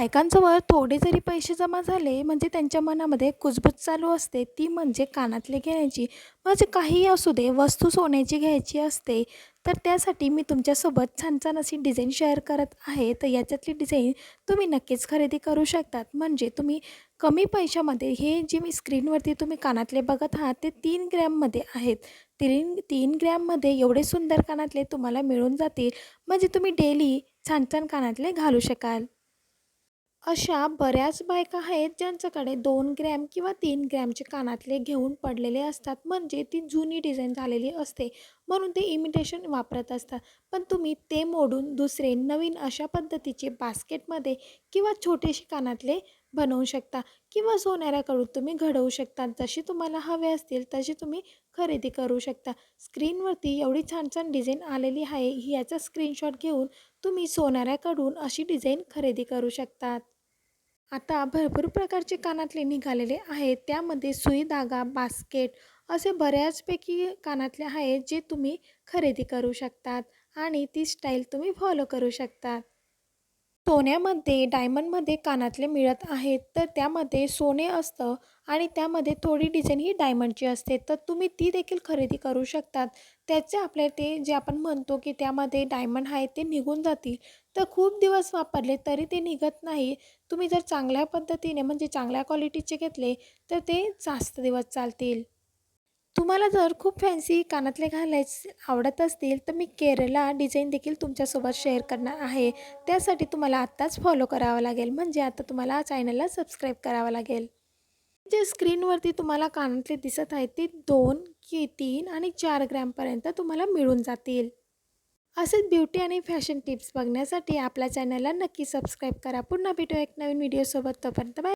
बायकांजवळ थोडे जरी पैसे जमा झाले म्हणजे त्यांच्या मनामध्ये कुजबूज चालू असते. ती म्हणजे कानातले घेण्याची म्हणजे काहीही असू दे वस्तू सोन्याची घ्यायची असते. तर त्यासाठी मी तुमच्यासोबत छान छान अशी डिझाईन शेअर करत आहे. तर याच्यातली डिझाईन तुम्ही नक्कीच खरेदी करू शकतात. म्हणजे तुम्ही कमी पैशामध्ये हे जे मी स्क्रीनवरती तुम्ही कानातले बघत आहात ते तीन ग्रॅममध्ये आहेत. तीन तीन ग्रॅममध्ये एवढे सुंदर कानातले तुम्हाला मिळून जातील. म्हणजे तुम्ही डेली छान छान कानातले घालू शकाल. अशा बऱ्याच बायका आहेत ज्यांच्याकडे दोन ग्रॅम किंवा तीन ग्रॅमचे कानातले घेऊन पडलेले असतात. म्हणजे ती जुनी डिझाईन झालेली असते. म्हणून ते इमिटेशन वापरत असतात. पण तुम्ही ते मोडून दुसरे नवीन अशा पद्धतीचे बास्केटमध्ये किंवा छोटेसे कानातले बनवू शकता किंवा सोनाऱ्याकडून तुम्ही घडवू शकता. जशी तुम्हाला हवे असतील तशी तुम्ही खरेदी करू शकता. स्क्रीनवरती एवढी छान छान डिझाईन आलेली आहे. ही याचा स्क्रीनशॉट घेऊन तुम्ही सोनाऱ्याकडून अशी डिझाईन खरेदी करू शकतात. आता भरपूर प्रकारचे कानातले निघालेले आहेत. त्यामध्ये सुई धागा बास्केट असे बऱ्याचपैकी कानातले आहेत जे तुम्ही खरेदी करू शकतात आणि ती स्टाईल तुम्ही फॉलो करू शकतात. सोन्यामध्ये डायमंडमध्ये कानातले मिळत आहेत तर त्यामध्ये सोने असतं आणि त्यामध्ये थोडी डिझाईन ही डायमंडची असते. तर तुम्ही ती देखील खरेदी करू शकतात. त्याचे आपले ते जे आपण म्हणतो की त्यामध्ये डायमंड आहे ते निघून जातील. तर खूप दिवस वापरले तरी ते निघत नाही. तुम्ही जर चांगल्या पद्धतीने म्हणजे चांगल्या क्वालिटीचे घेतले तर ते जास्त दिवस चालतील. तुम्हाला जर खूप फॅन्सी कानातले घालायचे आवडत असतील तर मी केरला डिझाईन देखील तुमच्यासोबत शेअर करणार आहे. त्यासाठी तुम्हाला आत्ताच फॉलो करावं लागेल. म्हणजे आता तुम्हाला चॅनलला सबस्क्राईब करावं लागेल. जे स्क्रीनवरती तुम्हाला कानातले दिसत आहेत ते दोन की तीन आणि चार ग्रॅमपर्यंत तुम्हाला मिळून जातील. असेच ब्युटी आणि फॅशन टिप्स बघण्यासाठी आपल्या चॅनलला नक्की सबस्क्राईब करा. पुन्हा भेटू एक नवीन व्हिडिओसोबत तोपर्यंत बाय